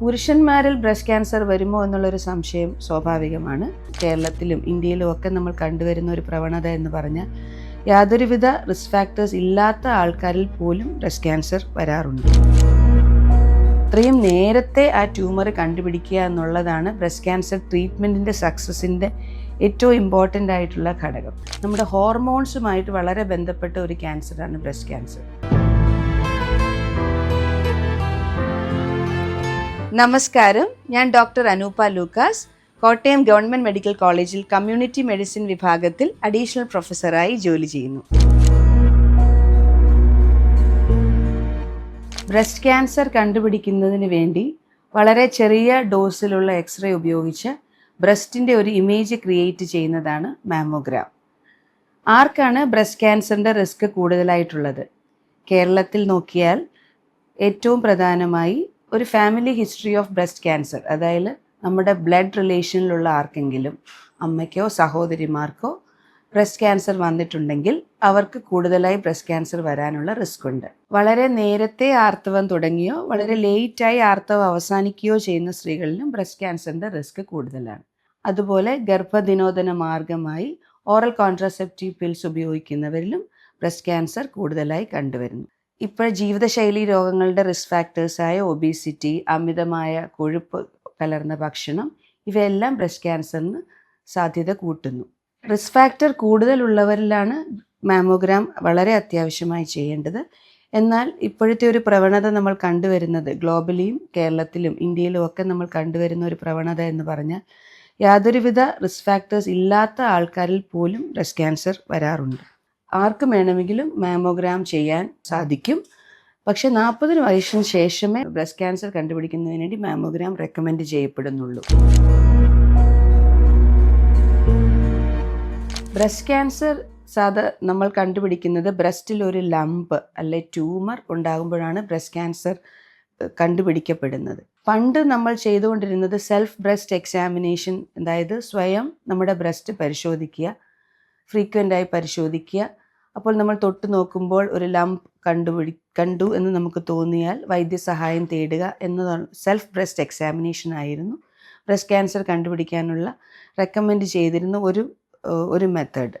പുരുഷന്മാരിൽ breast cancer വരുമോ എന്നുള്ളൊരു സംശയം സ്വാഭാവികമാണ്. കേരളത്തിലും ഇന്ത്യയിലും ഒക്കെ നമ്മൾ കണ്ടുവരുന്ന ഒരു പ്രവണത എന്ന് പറഞ്ഞാൽ യാതൊരുവിധ റിസ്ക് ഫാക്ടേഴ്സ് ഇല്ലാത്ത ആൾക്കാരിൽ പോലും ബ്രസ്റ്റ് ക്യാൻസർ വരാറുണ്ട്. അത്രയും നേരത്തെ ആ ട്യൂമർ കണ്ടുപിടിക്കുക എന്നുള്ളതാണ് ബ്രസ്റ്റ് ക്യാൻസർ ട്രീറ്റ്മെന്റിന്റെ സക്സസിന്റെ ഏറ്റവും ഇമ്പോർട്ടന്റ് ആയിട്ടുള്ള ഘടകം. നമ്മുടെ ഹോർമോൺസുമായിട്ട് വളരെ ബന്ധപ്പെട്ട ഒരു ക്യാൻസറാണ് ബ്രസ്റ്റ് ക്യാൻസർ. നമസ്കാരം. ഞാൻ doctor Anupa Lucas. Kottayam government medical കോളേജിൽ കമ്മ്യൂണിറ്റി മെഡിസിൻ വിഭാഗത്തിൽ അഡീഷണൽ പ്രൊഫസറായി ജോലി ചെയ്യുന്നു. ബ്രസ്റ്റ് ക്യാൻസർ കണ്ടുപിടിക്കുന്നതിന് വേണ്ടി വളരെ ചെറിയ ഡോസിലുള്ള എക്സ്റേ ഉപയോഗിച്ച് ബ്രസ്റ്റിന്റെ ഒരു ഇമേജ് ക്രിയേറ്റ് ചെയ്യുന്നതാണ് മാമോഗ്രാം. ആർക്കാണ് ബ്രസ്റ്റ് ക്യാൻസറിന്റെ റിസ്ക് കൂടുതലായിട്ടുള്ളത്? കേരളത്തിൽ നോക്കിയാൽ ഏറ്റവും പ്രധാനമായി ഒരു family history of breast cancer അതായത് നമ്മുടെ ബ്ലഡ് റിലേഷനിലുള്ള ആർക്കെങ്കിലും അമ്മയ്ക്കോ സഹോദരിമാർക്കോ ബ്രസ്റ്റ് ക്യാൻസർ വന്നിട്ടുണ്ടെങ്കിൽ അവർക്ക് കൂടുതലായി ബ്രസ്റ്റ് ക്യാൻസർ വരാനുള്ള റിസ്ക് ഉണ്ട്. വളരെ നേരത്തെ ആർത്തവം തുടങ്ങിയോ വളരെ ലേറ്റായി ആർത്തവം അവസാനിക്കുകയോ ചെയ്യുന്ന സ്ത്രീകളിലും ബ്രസ്റ്റ് ക്യാൻസറിന്റെ റിസ്ക് കൂടുതലാണ്. അതുപോലെ ഗർഭദിനോദന മാർഗമായി ഓറൽ കോൺട്രാസെപ്റ്റീവ് പിൽസ് ഉപയോഗിക്കുന്നവരിലും ബ്രസ്റ്റ് ക്യാൻസർ കൂടുതലായി കണ്ടുവരുന്നു. ഇപ്പോൾ ജീവിതശൈലി രോഗങ്ങളുടെ റിസ്ക് ഫാക്ടേഴ്സായ ഒബീസിറ്റി അമിതമായ കൊഴുപ്പ് കലർന്ന ഭക്ഷണം ഇവയെല്ലാം ബ്രസ്റ്റ് ക്യാൻസറിന് സാധ്യത കൂട്ടുന്നു. റിസ്ക് ഫാക്ടർ കൂടുതലുള്ളവരിലാണ് മാമോഗ്രാം വളരെ അത്യാവശ്യമായി ചെയ്യേണ്ടത്. എന്നാൽ ഇപ്പോഴത്തെ ഒരു പ്രവണത നമ്മൾ കണ്ടുവരുന്നത് ഗ്ലോബലിയും കേരളത്തിലും ഇന്ത്യയിലും ഒക്കെ നമ്മൾ കണ്ടുവരുന്ന ഒരു പ്രവണത എന്ന് പറഞ്ഞാൽ യാതൊരുവിധ റിസ്ക് ഫാക്ടേഴ്സ് ഇല്ലാത്ത ആൾക്കാരിൽ പോലും ബ്രസ്റ്റ് ക്യാൻസർ വരാറുണ്ട്. ആർക്കും വേണമെങ്കിലും മാമോഗ്രാം ചെയ്യാൻ സാധിക്കും. പക്ഷെ നാൽപ്പതിന് വയസ്സിന് ശേഷമേ ബ്രസ്റ്റ് ക്യാൻസർ കണ്ടുപിടിക്കുന്നതിന് വേണ്ടി മാമോഗ്രാം റെക്കമെൻഡ് ചെയ്യപ്പെടുന്നുള്ളൂ. ബ്രസ്റ്റ് ക്യാൻസർ സാധാ നമ്മൾ കണ്ടുപിടിക്കുന്നത് ബ്രസ്റ്റിൽ ഒരു ലംപ് അല്ലെ ട്യൂമർ ഉണ്ടാകുമ്പോഴാണ് ബ്രസ്റ്റ് ക്യാൻസർ കണ്ടുപിടിക്കപ്പെടുന്നത്. പണ്ട് നമ്മൾ ചെയ്തുകൊണ്ടിരുന്നത് സെൽഫ് ബ്രസ്റ്റ് എക്സാമിനേഷൻ അതായത് സ്വയം നമ്മുടെ ബ്രസ്റ്റ് പരിശോധിക്കുക ഫ്രീക്വന്റായി പരിശോധിക്കുക അപ്പോൾ നമ്മൾ തൊട്ട് നോക്കുമ്പോൾ ഒരു ലംപ് കണ്ടുപിടി കണ്ടു എന്ന് നമുക്ക് തോന്നിയാൽ വൈദ്യസഹായം തേടുക എന്നതാണ് സെൽഫ് ബ്രസ്റ്റ് എക്സാമിനേഷൻ ആയിരുന്നു. ബ്രസ്റ്റ് ക്യാൻസർ കണ്ടുപിടിക്കാനുള്ള റെക്കമെൻഡ് ചെയ്തിരുന്ന ഒരു ഒരു മെത്തേഡ്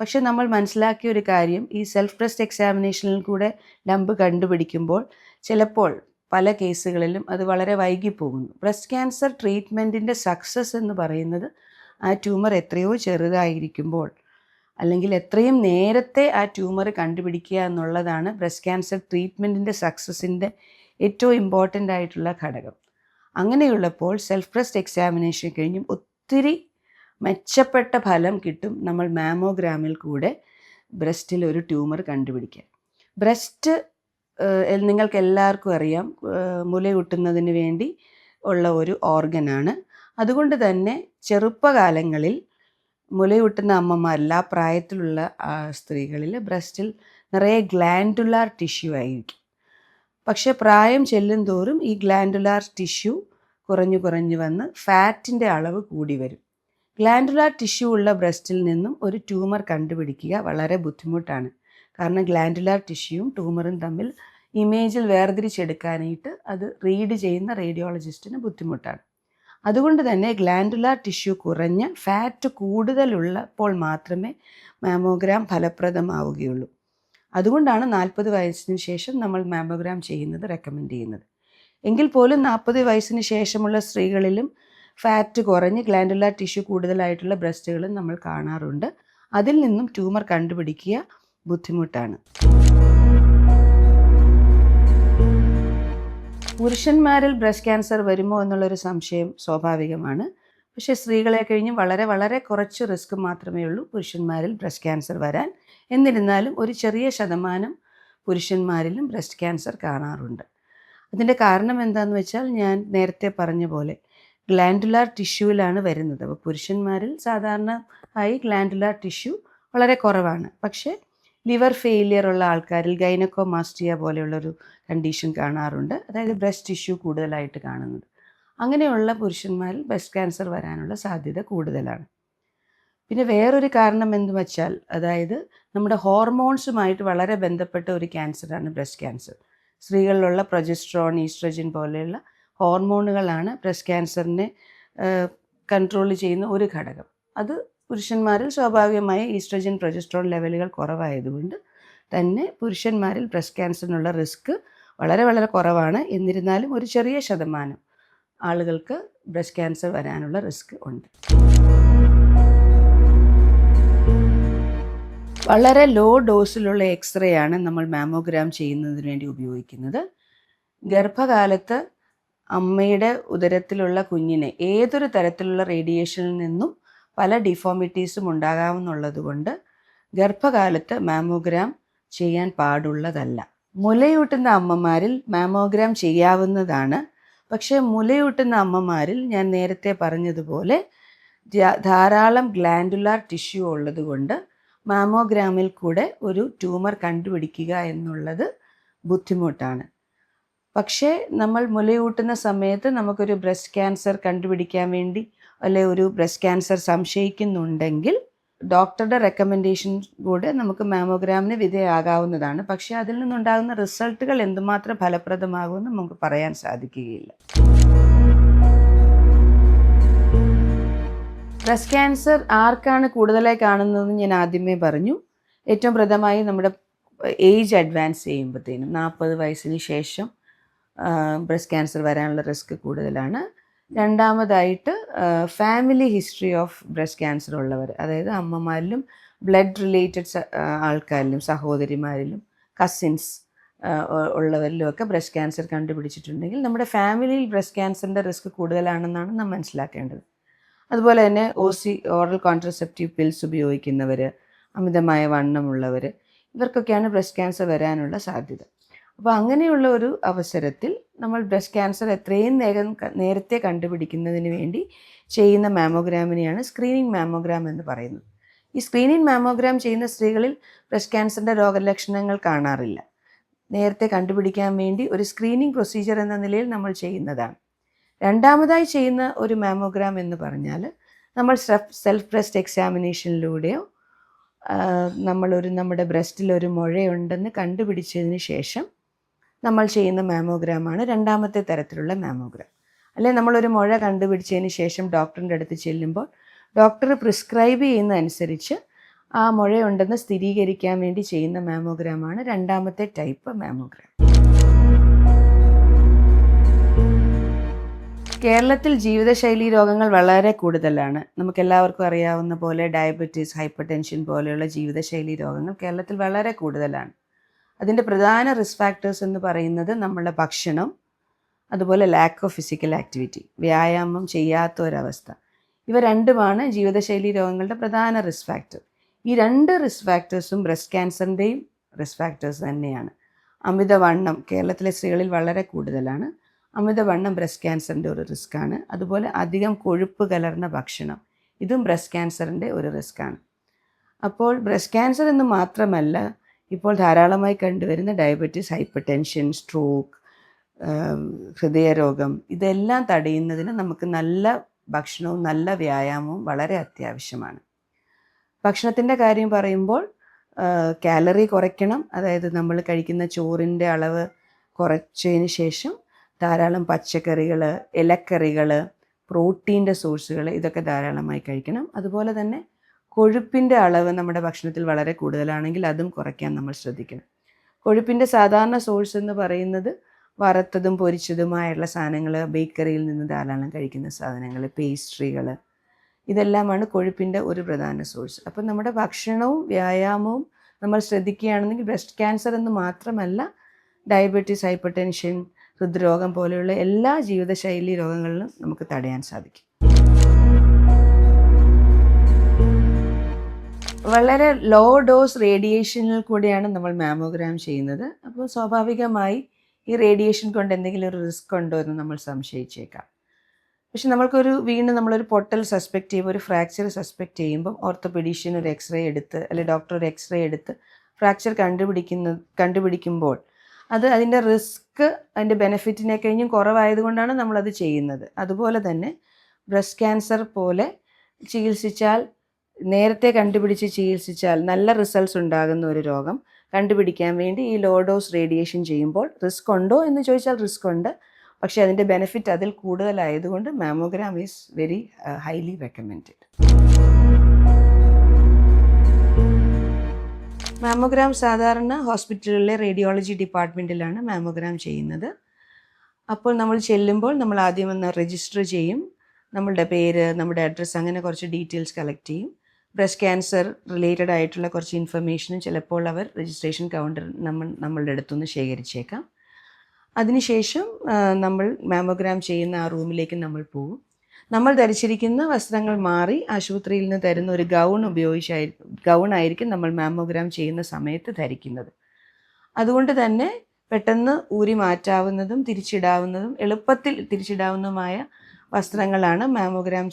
പക്ഷെ നമ്മൾ മനസ്സിലാക്കിയ ഒരു കാര്യം ഈ സെൽഫ് ബ്രസ്റ്റ് എക്സാമിനേഷനിൽ കൂടെ ലംബ് കണ്ടുപിടിക്കുമ്പോൾ ചിലപ്പോൾ പല കേസുകളിലും അത് വളരെ വൈകിപ്പോകുന്നു. ബ്രസ്റ്റ് ക്യാൻസർ ട്രീറ്റ്മെന്റിന്റെ സക്സസ് എന്ന് പറയുന്നത് ആ ട്യൂമർ എത്രയോ ചെറുതായിരിക്കുമ്പോൾ അല്ലെങ്കിൽ എത്രയും നേരത്തെ ആ ട്യൂമർ കണ്ടുപിടിക്കുക എന്നുള്ളതാണ് ബ്രസ്റ്റ് ക്യാൻസർ ട്രീറ്റ്മെന്റിന്റെ സക്സസിന്റെ ഏറ്റവും ഇമ്പോർട്ടന്റ് ആയിട്ടുള്ള ഘടകം. അങ്ങനെയുള്ളപ്പോൾ സെൽഫ് ബ്രസ്റ്റ് എക്സാമിനേഷൻ കഴിഞ്ഞും ഒത്തിരി മെച്ചപ്പെട്ട ഫലം കിട്ടും നമ്മൾ മാമോഗ്രാമിൽ കൂടെ ബ്രസ്റ്റിൽ ഒരു ട്യൂമർ കണ്ടുപിടിക്കാൻ. ബ്രസ്റ്റ് നിങ്ങൾക്ക് എല്ലാവർക്കും അറിയാം മുലയൂട്ടുന്നതിന് വേണ്ടി ഉള്ള ഒരു ഓർഗനാണ്. അതുകൊണ്ട് തന്നെ ചെറുപ്പകാലങ്ങളിൽ മുലയൂട്ടുന്ന അമ്മമാർ എല്ലാ പ്രായത്തിലുള്ള സ്ത്രീകളിൽ ബ്രസ്റ്റിൽ നിറയെ ഗ്ലാൻഡുലാർ ടിഷ്യൂ ആയിരിക്കും. പക്ഷെ പ്രായം ചെല്ലും തോറും ഈ ഗ്ലാൻഡുലാർ ടിഷ്യൂ കുറഞ്ഞു കുറഞ്ഞു വന്ന് ഫാറ്റിന്റെ അളവ് കൂടി വരും. ഗ്ലാൻഡുലാർ ടിഷ്യൂ ഉള്ള ബ്രസ്റ്റിൽ നിന്നും ഒരു ട്യൂമർ കണ്ടുപിടിക്കുക വളരെ ബുദ്ധിമുട്ടാണ്. കാരണം ഗ്ലാൻഡുലാർ ടിഷ്യൂവും ട്യൂമറും തമ്മിൽ ഇമേജിൽ വേർതിരിച്ചെടുക്കാനായിട്ട് അത് റീഡ് ചെയ്യുന്ന റേഡിയോളജിസ്റ്റിന് ബുദ്ധിമുട്ടാണ്. അതുകൊണ്ട് തന്നെ ഗ്ലാൻഡുലാർ ടിഷ്യൂ കുറഞ്ഞ് ഫാറ്റ് കൂടുതലുള്ളപ്പോൾ മാത്രമേ മാമോഗ്രാം ഫലപ്രദമാവുകയുള്ളൂ. അതുകൊണ്ടാണ് നാൽപ്പത് വയസ്സിന് ശേഷം നമ്മൾ മാമോഗ്രാം ചെയ്യുന്നത് റെക്കമെൻഡ് ചെയ്യുന്നത്. എങ്കിൽ പോലും നാൽപ്പത് വയസ്സിന് ശേഷമുള്ള സ്ത്രീകളിലും ഫാറ്റ് കുറഞ്ഞ് ഗ്ലാൻഡുലാർ ടിഷ്യൂ കൂടുതലായിട്ടുള്ള ബ്രസ്റ്റുകളും നമ്മൾ കാണാറുണ്ട്. അതിൽ നിന്നും ട്യൂമർ കണ്ടുപിടിക്കുക ബുദ്ധിമുട്ടാണ്. പുരുഷന്മാരിൽ ബ്രസ്റ്റ് ക്യാൻസർ വരുമോ എന്നുള്ളൊരു സംശയം സ്വാഭാവികമാണ്. പക്ഷേ സ്ത്രീകളെ കഴിഞ്ഞ് വളരെ വളരെ കുറച്ച് റിസ്ക് മാത്രമേ ഉള്ളൂ പുരുഷന്മാരിൽ ബ്രസ്റ്റ് ക്യാൻസർ വരാൻ. എന്നിരുന്നാലും ഒരു ചെറിയ ശതമാനം പുരുഷന്മാരിലും ബ്രസ്റ്റ് ക്യാൻസർ കാണാറുണ്ട്. അതിന്റെ കാരണം എന്താണെന്ന് വെച്ചാൽ ഞാൻ നേരത്തെ പറഞ്ഞ പോലെ ഗ്ലാൻഡുലാർ ടിഷ്യൂവിലാണ് വരുന്നത്. അപ്പോൾ പുരുഷന്മാരിൽ സാധാരണ ആയി ഗ്ലാൻഡുലാർ ടിഷ്യൂ വളരെ കുറവാണ്. പക്ഷേ ലിവർ ഫെയിലിയർ ഉള്ള ആൾക്കാരിൽ ഗൈനക്കോമാസ്റ്റിയ പോലെയുള്ളൊരു കണ്ടീഷൻ കാണാറുണ്ട്. അതായത് ബ്രസ്റ്റ് ടിഷ്യൂ കൂടുതലായിട്ട് കാണുന്നത് അങ്ങനെയുള്ള പുരുഷന്മാരിൽ ബ്രസ്റ്റ് ക്യാൻസർ വരാനുള്ള സാധ്യത കൂടുതലാണ്. പിന്നെ വേറൊരു കാരണം എന്ന് വെച്ചാൽ അതായത് നമ്മുടെ ഹോർമോൺസുമായിട്ട് വളരെ ബന്ധപ്പെട്ട ഒരു ക്യാൻസറാണ് ബ്രസ്റ്റ് ക്യാൻസർ. സ്ത്രീകളിലുള്ള പ്രൊജസ്ട്രോൺ ഈസ്ട്രജൻ പോലെയുള്ള ഹോർമോണുകളാണ് ബ്രസ്റ്റ് ക്യാൻസറിനെ കൺട്രോൾ ചെയ്യുന്ന ഒരു ഘടകം. അത് പുരുഷന്മാരിൽ സ്വാഭാവികമായി ഈസ്ട്രജൻ പ്രൊജസ്ട്രോൾ ലെവലുകൾ കുറവായതുകൊണ്ട് തന്നെ പുരുഷന്മാരിൽ ബ്രസ്റ്റ് ക്യാൻസറിനുള്ള റിസ്ക് വളരെ വളരെ കുറവാണ്. എന്നിരുന്നാലും ഒരു ചെറിയ ശതമാനം ആളുകൾക്ക് ബ്രസ്റ്റ് ക്യാൻസർ വരാനുള്ള റിസ്ക് ഉണ്ട്. വളരെ ലോ ഡോസിലുള്ള എക്സ്റേ ആണ് നമ്മൾ മാമോഗ്രാം ചെയ്യുന്നതിന് വേണ്ടി ഉപയോഗിക്കുന്നത്. ഗർഭകാലത്ത് അമ്മയുടെ ഉദരത്തിലുള്ള കുഞ്ഞിനെ ഏതൊരു തരത്തിലുള്ള റേഡിയേഷനിൽ നിന്നും പല ഡിഫോമിറ്റീസും ഉണ്ടാകാമെന്നുള്ളത് കൊണ്ട് ഗർഭകാലത്ത് മാമോഗ്രാം ചെയ്യാൻ പാടുള്ളതല്ല. മുലയൂട്ടുന്ന അമ്മമാരിൽ മാമോഗ്രാം ചെയ്യാവുന്നതാണ്. പക്ഷേ മുലയൂട്ടുന്ന അമ്മമാരിൽ ഞാൻ നേരത്തെ പറഞ്ഞതുപോലെ ധാരാളം ഗ്ലാൻഡുലാർ ടിഷ്യൂ ഉള്ളതുകൊണ്ട് മാമോഗ്രാമിൽ കൂടെ ഒരു ട്യൂമർ കണ്ടുപിടിക്കുക എന്നുള്ളത് ബുദ്ധിമുട്ടാണ്. പക്ഷേ നമ്മൾ മുലയൂട്ടുന്ന സമയത്ത് നമുക്കൊരു ബ്രസ്റ്റ് ക്യാൻസർ കണ്ടുപിടിക്കാൻ വേണ്ടി അല്ലെ ഒരു ബ്രസ്റ്റ് ക്യാൻസർ സംശയിക്കുന്നുണ്ടെങ്കിൽ ഡോക്ടറുടെ റെക്കമെൻഡേഷൻ കൂടെ നമുക്ക് മാമോഗ്രാമിന് വിധേയമാകാവുന്നതാണ് പക്ഷേ അതിൽ നിന്നുണ്ടാകുന്ന റിസൾട്ടുകൾ എന്തുമാത്രം ഫലപ്രദമാകുമെന്ന് നമുക്ക് പറയാൻ സാധിക്കുകയില്ല. ബ്രസ്റ്റ് ക്യാൻസർ ആർക്കാണ് കൂടുതലായി കാണുന്നതെന്ന് ഞാൻ ആദ്യമേ പറഞ്ഞു. ഏറ്റവും പ്രഥമമായി നമ്മുടെ ഏജ് അഡ്വാൻസ് ചെയ്യുമ്പോഴത്തേനും നാൽപ്പത് വയസ്സിന് ശേഷം ബ്രസ്റ്റ് ക്യാൻസർ വരാനുള്ള റിസ്ക് കൂടുതലാണ്. രണ്ടാമതായിട്ട് family history of breast cancer ഉള്ളവർ അതായത് അമ്മമാരിലും ബ്ലഡ് റിലേറ്റഡ് ആൾക്കാരിലും സഹോദരിമാരിലും കസിൻസ് ഉള്ളവരിലും ഒക്കെ ബ്രസ്റ്റ് ക്യാൻസർ കണ്ടുപിടിച്ചിട്ടുണ്ടെങ്കിൽ നമ്മുടെ ഫാമിലിയിൽ ബ്രസ്റ്റ് ക്യാൻസറിന്റെ റിസ്ക് കൂടുതലാണെന്നാണ് നാം മനസ്സിലാക്കേണ്ടത്. അതുപോലെ തന്നെ O C oral contraceptive pills ഉപയോഗിക്കുന്നവർ അമിതമായ വണ്ണമുള്ളവർ ഇവർക്കൊക്കെയാണ് ബ്രസ്റ്റ് ക്യാൻസർ വരാനുള്ള സാധ്യത. അപ്പോൾ അങ്ങനെയുള്ള ഒരു അവസരത്തിൽ നമ്മൾ ബ്രസ്റ്റ് ക്യാൻസർ എത്രയും വേഗം നേരത്തെ കണ്ടുപിടിക്കുന്നതിന് വേണ്ടി ചെയ്യുന്ന മാമോഗ്രാമിനെയാണ് സ്ക്രീനിങ് മാമോഗ്രാം എന്ന് പറയുന്നത്. ഈ സ്ക്രീനിങ് മാമോഗ്രാം ചെയ്യുന്ന സ്ത്രീകളിൽ ബ്രസ്റ്റ് ക്യാൻസറിന്റെ രോഗലക്ഷണങ്ങൾ കാണാറില്ല. നേരത്തെ കണ്ടുപിടിക്കാൻ വേണ്ടി ഒരു സ്ക്രീനിങ് പ്രൊസീജിയർ എന്ന നിലയിൽ നമ്മൾ ചെയ്യുന്നതാണ്. രണ്ടാമതായി ചെയ്യുന്ന ഒരു മാമോഗ്രാം എന്ന് പറഞ്ഞാൽ നമ്മൾ സെൽഫ് ബ്രസ്റ്റ് എക്സാമിനേഷനിലൂടെയോ നമ്മളൊരു നമ്മുടെ ബ്രസ്റ്റിൽ ഒരു മുഴയുണ്ടെന്ന് കണ്ടുപിടിച്ചതിന് ശേഷം നമ്മൾ ചെയ്യുന്ന മാമോഗ്രാമാണ് രണ്ടാമത്തെ തരത്തിലുള്ള മാമോഗ്രാം അല്ലെ നമ്മളൊരു മുഴ കണ്ടുപിടിച്ചതിന് ശേഷം ഡോക്ടറിന്റെ അടുത്ത് ചെല്ലുമ്പോൾ ഡോക്ടർ പ്രിസ്ക്രൈബ് ചെയ്യുന്ന അനുസരിച്ച് ആ മുഴയുണ്ടെന്ന് സ്ഥിരീകരിക്കാൻ വേണ്ടി ചെയ്യുന്ന മാമോഗ്രാമാണ് രണ്ടാമത്തെ ടൈപ്പ് മാമോഗ്രാം കേരളത്തിൽ ജീവിതശൈലി രോഗങ്ങൾ വളരെ കൂടുതലാണ്. നമുക്ക് എല്ലാവർക്കും അറിയാവുന്ന പോലെ ഡയബറ്റീസ് ഹൈപ്പർ ടെൻഷൻ പോലെയുള്ള ജീവിതശൈലി രോഗങ്ങൾ കേരളത്തിൽ വളരെ കൂടുതലാണ്. അതിന്റെ പ്രധാന റിസ്ക് ഫാക്ടേഴ്സ് എന്ന് പറയുന്നത് നമ്മളുടെ ഭക്ഷണം അതുപോലെ ലാക്ക് ഓഫ് ഫിസിക്കൽ ആക്ടിവിറ്റി വ്യായാമം ചെയ്യാത്ത ഒരവസ്ഥ ഇവ രണ്ടുമാണ് ജീവിതശൈലി രോഗങ്ങളുടെ പ്രധാന റിസ്ക് ഫാക്ടർ ഈ രണ്ട് റിസ്ക് ഫാക്ടേഴ്സും ബ്രസ്റ്റ് ക്യാൻസറിന്റെയും റിസ്ക് ഫാക്ടേഴ്സ് തന്നെയാണ്. അമിതവണ്ണം കേരളത്തിലെ സ്ത്രീകളിൽ വളരെ കൂടുതലാണ്. അമിതവണ്ണം ബ്രസ്റ്റ് ക്യാൻസറിന്റെ ഒരു റിസ്ക്കാണ് അതുപോലെ അധികം കൊഴുപ്പ് കലർന്ന ഭക്ഷണം ഇതും ബ്രസ്റ്റ് ക്യാൻസറിന്റെ ഒരു റിസ്ക്കാണ് അപ്പോൾ ബ്രസ്റ്റ് ക്യാൻസർ എന്ന് മാത്രമല്ല ഇപ്പോൾ ധാരാളമായി കണ്ടുവരുന്ന ഡയബറ്റീസ് ഹൈപ്പർ ടെൻഷൻ സ്ട്രോക്ക് ഹൃദയരോഗം ഇതെല്ലാം തടയുന്നതിന് നമുക്ക് നല്ല ഭക്ഷണവും നല്ല വ്യായാമവും വളരെ അത്യാവശ്യമാണ്. ഭക്ഷണത്തിന്റെ കാര്യം പറയുമ്പോൾ കാലറി കുറയ്ക്കണം. അതായത് നമ്മൾ കഴിക്കുന്ന ചോറിന്റെ അളവ് കുറച്ചതിന് ശേഷം ധാരാളം പച്ചക്കറികൾ ഇലക്കറികൾ പ്രോട്ടീന്റെ സോഴ്സുകൾ ഇതൊക്കെ ധാരാളമായി കഴിക്കണം. അതുപോലെ തന്നെ കൊഴുപ്പിന്റെ അളവ് നമ്മുടെ ഭക്ഷണത്തിൽ വളരെ കൂടുതലാണെങ്കിൽ അതും കുറയ്ക്കാൻ നമ്മൾ ശ്രദ്ധിക്കണം. കൊഴുപ്പിന്റെ സാധാരണ സോഴ്സ് എന്ന് പറയുന്നത് വറുത്തതും പൊരിച്ചതുമായുള്ള സാധനങ്ങൾ ബേക്കറിയിൽ നിന്ന് ധാരാളം കഴിക്കുന്ന സാധനങ്ങൾ പേസ്ട്രികൾ ഇതെല്ലാമാണ് കൊഴുപ്പിന്റെ ഒരു പ്രധാന സോഴ്സ് അപ്പം നമ്മുടെ ഭക്ഷണവും വ്യായാമവും നമ്മൾ ശ്രദ്ധിക്കുകയാണെന്നെങ്കിൽ ബ്രസ്റ്റ് ക്യാൻസർ എന്ന് മാത്രമല്ല ഡയബറ്റീസ് ഹൈപ്പർ ടെൻഷൻ ഹൃദ്രോഗം പോലെയുള്ള എല്ലാ ജീവിതശൈലി രോഗങ്ങളിലും നമുക്ക് തടയാൻ സാധിക്കും. വളരെ ലോ ഡോസ് റേഡിയേഷനിൽ കൂടിയാണ് നമ്മൾ മാമോഗ്രാം ചെയ്യുന്നത്. അപ്പോൾ സ്വാഭാവികമായി ഈ റേഡിയേഷൻ കൊണ്ട് എന്തെങ്കിലും ഒരു റിസ്ക് ഉണ്ടോ എന്ന് നമ്മൾ സംശയിച്ചേക്കാം. പക്ഷെ നമ്മൾക്കൊരു വീണ്ടും നമ്മളൊരു പൊട്ടൽ സസ്പെക്ട് ചെയ്യുമ്പോൾ ഒരു ഫ്രാക്ചർ സസ്പെക്റ്റ് ചെയ്യുമ്പോൾ ഓർത്തോപെഡീഷ്യൻ ഒരു എക്സ്റേ എടുത്ത് അല്ലെങ്കിൽ ഡോക്ടർ ഒരു എക്സ്റേ എടുത്ത് ഫ്രാക്ചർ കണ്ടുപിടിക്കുന്ന കണ്ടുപിടിക്കുമ്പോൾ അത് അതിന്റെ റിസ്ക് അതിന്റെ ബെനിഫിറ്റിനെ കഴിഞ്ഞും കുറവായതുകൊണ്ടാണ് നമ്മളത് ചെയ്യുന്നത്. അതുപോലെ തന്നെ ബ്രസ്റ്റ് ക്യാൻസർ പോലെ ചികിത്സിച്ചാൽ നേരത്തെ കണ്ടുപിടിച്ച് ചികിത്സിച്ചാൽ നല്ല റിസൾട്ട്സ് ഉണ്ടാകുന്ന ഒരു രോഗം. കണ്ടുപിടിക്കാൻ വേണ്ടി ഈ ലോ ഡോസ് റേഡിയേഷൻ ചെയ്യുമ്പോൾ റിസ്ക് ഉണ്ടോ എന്ന് ചോദിച്ചാൽ റിസ്ക് ഉണ്ട്. പക്ഷേ അതിന്റെ ബെനിഫിറ്റ് അതിൽ കൂടുതലായതുകൊണ്ട് mammogram is very highly recommended mammogram സാധാരണ ഹോസ്പിറ്റലിലെ റേഡിയോളജി ഡിപ്പാർട്ട്മെന്റിലാണ് മാമോഗ്രാം ചെയ്യുന്നത്. അപ്പോൾ നമ്മൾ ചെല്ലുമ്പോൾ നമ്മൾ ആദ്യം ഒന്ന് രജിസ്റ്റർ ചെയ്യും. നമ്മളുടെ പേര് നമ്മുടെ അഡ്രസ്സ് അങ്ങനെ കുറച്ച് ഡീറ്റെയിൽസ് കളക്ട് ചെയ്യും. ബ്രസ്റ്റ് ക്യാൻസർ റിലേറ്റഡ് ആയിട്ടുള്ള കുറച്ച് ഇൻഫർമേഷനും ചിലപ്പോൾ അവർ രജിസ്ട്രേഷൻ കൗണ്ടർ നമ്മൾ നമ്മളുടെ അടുത്തുനിന്ന് ശേഖരിച്ചേക്കാം. അതിനുശേഷം നമ്മൾ മാമോഗ്രാം ചെയ്യുന്ന ആ റൂമിലേക്ക് നമ്മൾ പോകും. നമ്മൾ ധരിച്ചിരിക്കുന്ന വസ്ത്രങ്ങൾ മാറി ആശുപത്രിയിൽ നിന്ന് തരുന്ന ഒരു ഗൗൺ ഉപയോഗിച്ചായിരിക്കും ഗൗൺ ആയിരിക്കും നമ്മൾ മാമോഗ്രാം ചെയ്യുന്ന സമയത്ത് ധരിക്കുന്നത്. അതുകൊണ്ട് തന്നെ പെട്ടെന്ന് ഊരി മാറ്റാവുന്നതും തിരിച്ചിടാവുന്നതും എളുപ്പത്തിൽ തിരിച്ചിടാവുന്നതുമായ വസ്ത്രങ്ങളാണ് മാമോഗ്രാം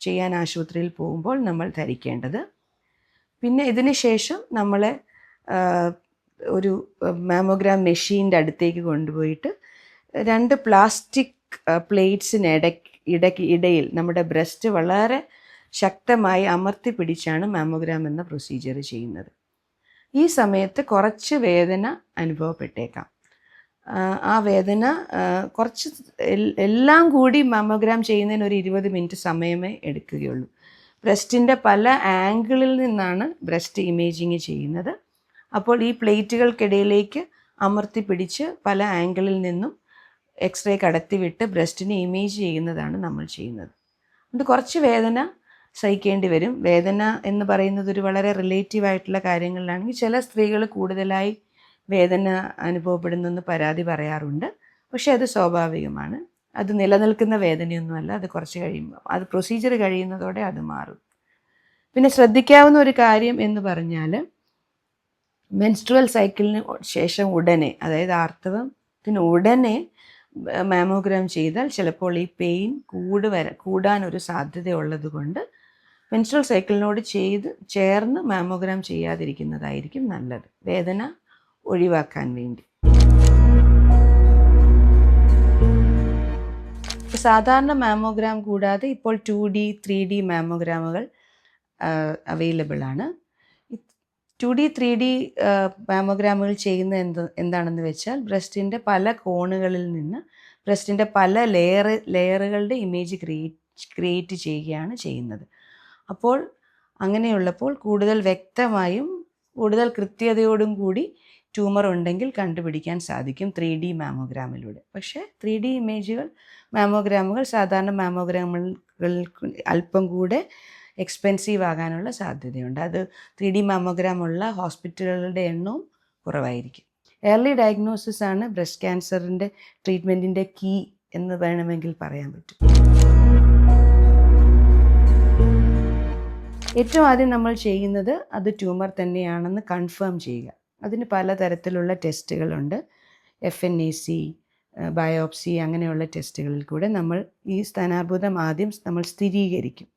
ചെയ്യാൻ ആശുപത്രിയിൽ പോകുമ്പോൾ നമ്മൾ ധരിക്കേണ്ടത്. പിന്നെ ഇതിന് ശേഷം നമ്മളെ ഒരു മാമോഗ്രാം മെഷീന്റെ അടുത്തേക്ക് കൊണ്ടുപോയിട്ട് രണ്ട് പ്ലാസ്റ്റിക് പ്ലേറ്റ്സിന് ഇടയ്ക്ക് ഇടയ്ക്ക് ഇടയിൽ നമ്മുടെ ബ്രസ്റ്റ് വളരെ ശക്തമായി അമർത്തി പിടിച്ചാണ് മാമോഗ്രാം എന്ന പ്രൊസീജിയർ ചെയ്യുന്നത്. ഈ സമയത്ത് കുറച്ച് വേദന അനുഭവപ്പെട്ടേക്കാം. ആ, വേദന കുറച്ച് എല്ലാം കൂടി മാമോഗ്രാം ചെയ്യുന്നതിന് ഒരു ഇരുപത് മിനിറ്റ് സമയമേ എടുക്കുകയുള്ളൂ. ബ്രസ്റ്റിന്റെ പല ആംഗിളിൽ നിന്നാണ് ബ്രസ്റ്റ് ഇമേജിങ് ചെയ്യുന്നത്. അപ്പോൾ ഈ പ്ലേറ്റുകൾക്കിടയിലേക്ക് അമർത്തി പിടിച്ച് പല ആംഗിളിൽ നിന്നും എക്സ്റേ കടത്തിവിട്ട് ബ്രസ്റ്റിനെ ഇമേജ് ചെയ്യുന്നതാണ് നമ്മൾ ചെയ്യുന്നത്. അത് കുറച്ച് വേദന സഹിക്കേണ്ടി വരും. വേദന എന്ന് പറയുന്നത് ഒരു വളരെ റിലേറ്റീവ് ആയിട്ടുള്ള കാര്യങ്ങളിലാണെങ്കിൽ ചില സ്ത്രീകൾ കൂടുതലായി വേദന അനുഭവപ്പെടുന്നെന്ന് പരാതി പറയാറുണ്ട്. പക്ഷേ അത് സ്വാഭാവികമാണ്. അത് നിലനിൽക്കുന്ന വേദനയൊന്നുമല്ല. അത് കുറച്ച് കഴിയുമ്പോൾ അത് പ്രൊസീജിയർ കഴിയുന്നതോടെ അത് മാറും. പിന്നെ ശ്രദ്ധിക്കാവുന്ന ഒരു കാര്യം എന്ന് പറഞ്ഞാൽ മെൻസ്ട്രുവൽ സൈക്കിളിന് ശേഷം ഉടനെ അതായത് ആർത്തവത്തിന് ഉടനെ മാമോഗ്രാം ചെയ്താൽ ചിലപ്പോൾ ഈ പെയിൻ കൂട് വര കൂടാനൊരു സാധ്യതയുള്ളത് കൊണ്ട് മെൻസ്ട്രുവൽ സൈക്കിളിനോട് ചെയ്ത് ചേർന്ന് മാമോഗ്രാം ചെയ്യാതിരിക്കുന്നതായിരിക്കും നല്ലത്. വേദന ഒഴിവാക്കാൻ വേണ്ടി. സാധാരണ മാമോഗ്രാം കൂടാതെ ഇപ്പോൾ ടു ഡി ത്രീ ഡി മാമോഗ്രാമുകൾ അവൈലബിൾ ആണ്. ടു ഡി ത്രീ ഡി മാമോഗ്രാമുകൾ ചെയ്യുന്ന എന്ത് എന്താണെന്ന് വെച്ചാൽ ബ്രസ്റ്റിന്റെ പല കോണുകളിൽ നിന്ന് ബ്രസ്റ്റിന്റെ പല ലെയർ ലെയറുകളുടെ ഇമേജ് ക്രിയേറ്റ് ക്രിയേറ്റ് ചെയ്യുകയാണ് ചെയ്യുന്നത്. അപ്പോൾ അങ്ങനെയുള്ളപ്പോൾ കൂടുതൽ വ്യക്തമായും കൂടുതൽ കൃത്യതയോടും കൂടി ട്യൂമർ ഉണ്ടെങ്കിൽ കണ്ടുപിടിക്കാൻ സാധിക്കും ത്രീ ഡി മാമോഗ്രാമിലൂടെ പക്ഷേ ത്രീ ഡി ഇമേജുകൾ മാമോഗ്രാമുകൾ സാധാരണ മാമോഗ്രാമുകൾ അല്പം കൂടെ എക്സ്പെൻസീവ് ആകാനുള്ള സാധ്യതയുണ്ട്. അത് ത്രീ ഡി മാമോഗ്രാം ഉള്ള ഹോസ്പിറ്റലുകളുടെ എണ്ണവും കുറവായിരിക്കും. ഏർലി ഡയഗ്നോസിസ് ആണ് ബ്രസ്റ്റ് ക്യാൻസറിന്റെ ട്രീറ്റ്മെന്റിന്റെ കീ എന്ന് വേണമെങ്കിൽ പറയാൻ പറ്റും. ഏറ്റവും ആദ്യം നമ്മൾ ചെയ്യുന്നത് അത് ട്യൂമർ തന്നെയാണെന്ന് കൺഫേം ചെയ്യുക. അതിന് പലതരത്തിലുള്ള ടെസ്റ്റുകളുണ്ട്. F N A C biopsy അങ്ങനെയുള്ള ടെസ്റ്റുകളിൽ കൂടെ നമ്മൾ ഈ സ്ഥാനാർബുദം ആദ്യം നമ്മൾ സ്ഥിരീകരിക്കും.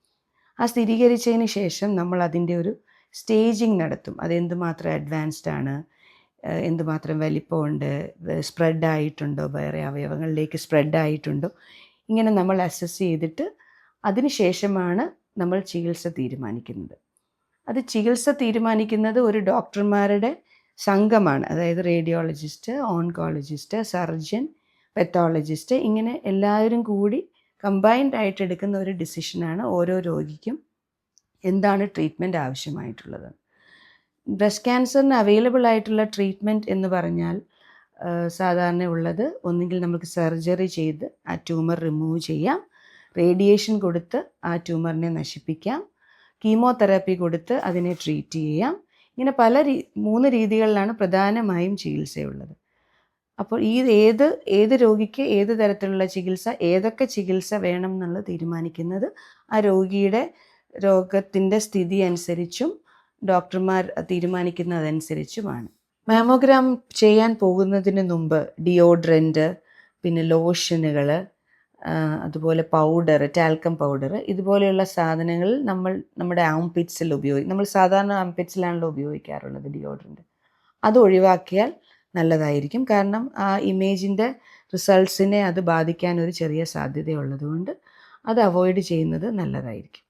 ആ സ്ഥിരീകരിച്ചതിന് ശേഷം നമ്മൾ അതിന്റെ ഒരു സ്റ്റേജിങ് നടത്തും. അത് എന്തുമാത്രം അഡ്വാൻസ്ഡ് ആണ് എന്തുമാത്രം വലിപ്പമുണ്ട് സ്പ്രെഡ് ആയിട്ടുണ്ടോ വേറെ അവയവങ്ങളിലേക്ക് സ്പ്രെഡ് ആയിട്ടുണ്ടോ ഇങ്ങനെ നമ്മൾ അസസ് ചെയ്തിട്ട് അതിന് ശേഷമാണ് നമ്മൾ ചികിത്സ തീരുമാനിക്കുന്നത്. അത് ചികിത്സ തീരുമാനിക്കുന്നത് ഒരു ഡോക്ടർമാരുടെ സംഘമാണ്. അതായത് റേഡിയോളജിസ്റ്റ് ഓൺകോളജിസ്റ്റ് സർജൻ പെത്തോളജിസ്റ്റ് ഇങ്ങനെ എല്ലാവരും കൂടി കമ്പൈൻഡ് ആയിട്ട് എടുക്കുന്ന ഒരു ഡിസിഷനാണ് ഓരോ രോഗിക്കും എന്താണ് ട്രീറ്റ്മെന്റ് ആവശ്യമായിട്ടുള്ളത്. ബ്രസ്റ്റ് ക്യാൻസറിന് അവൈലബിൾ ആയിട്ടുള്ള ട്രീറ്റ്മെന്റ് എന്ന് പറഞ്ഞാൽ സാധാരണ ഉള്ളത് ഒന്നുകിൽ നമുക്ക് സർജറി ചെയ്ത് ആ ട്യൂമർ റിമൂവ് ചെയ്യാം. റേഡിയേഷൻ കൊടുത്ത് ആ ട്യൂമറിനെ നശിപ്പിക്കാം. കീമോതെറാപ്പി കൊടുത്ത് അതിനെ ട്രീറ്റ് ചെയ്യാം. ഇങ്ങനെ പല രീ മൂന്ന് രീതികളിലാണ് പ്രധാനമായും ചികിത്സയുള്ളത്. അപ്പോൾ ഈ ഏത് ഏത് രോഗിക്ക് ഏത് തരത്തിലുള്ള ചികിത്സ ഏതൊക്കെ ചികിത്സ വേണം എന്നുള്ളത് തീരുമാനിക്കുന്നത് ആ രോഗിയുടെ രോഗത്തിന്റെ സ്ഥിതി അനുസരിച്ചും ഡോക്ടർമാർ തീരുമാനിക്കുന്നതനുസരിച്ചുമാണ്. മാമോഗ്രാം ചെയ്യാൻ പോകുന്നതിന് മുമ്പ് ഡിയോഡ്രന്റ് പിന്നെ ലോഷനുകൾ അതുപോലെ പൗഡർ ടാൽക്കം പൗഡർ ഇതുപോലെയുള്ള സാധനങ്ങൾ നമ്മൾ നമ്മുടെ ആംപിറ്റ്സിൽ ഉപയോഗിക്കും നമ്മൾ സാധാരണ ആംപിറ്റ്സിലാണല്ലോ ഉപയോഗിക്കാറുള്ളത് ഡിയോഡ്രന്റ് അത് ഒഴിവാക്കിയാൽ നല്ലതായിരിക്കും. കാരണം ആ ഇമേജിന്റെ റിസൾട്ട്സിനെ അത് ബാധിക്കാൻ ഒരു ചെറിയ സാധ്യതയുള്ളതുകൊണ്ട് അത് അവോയ്ഡ് ചെയ്യുന്നത് നല്ലതായിരിക്കും.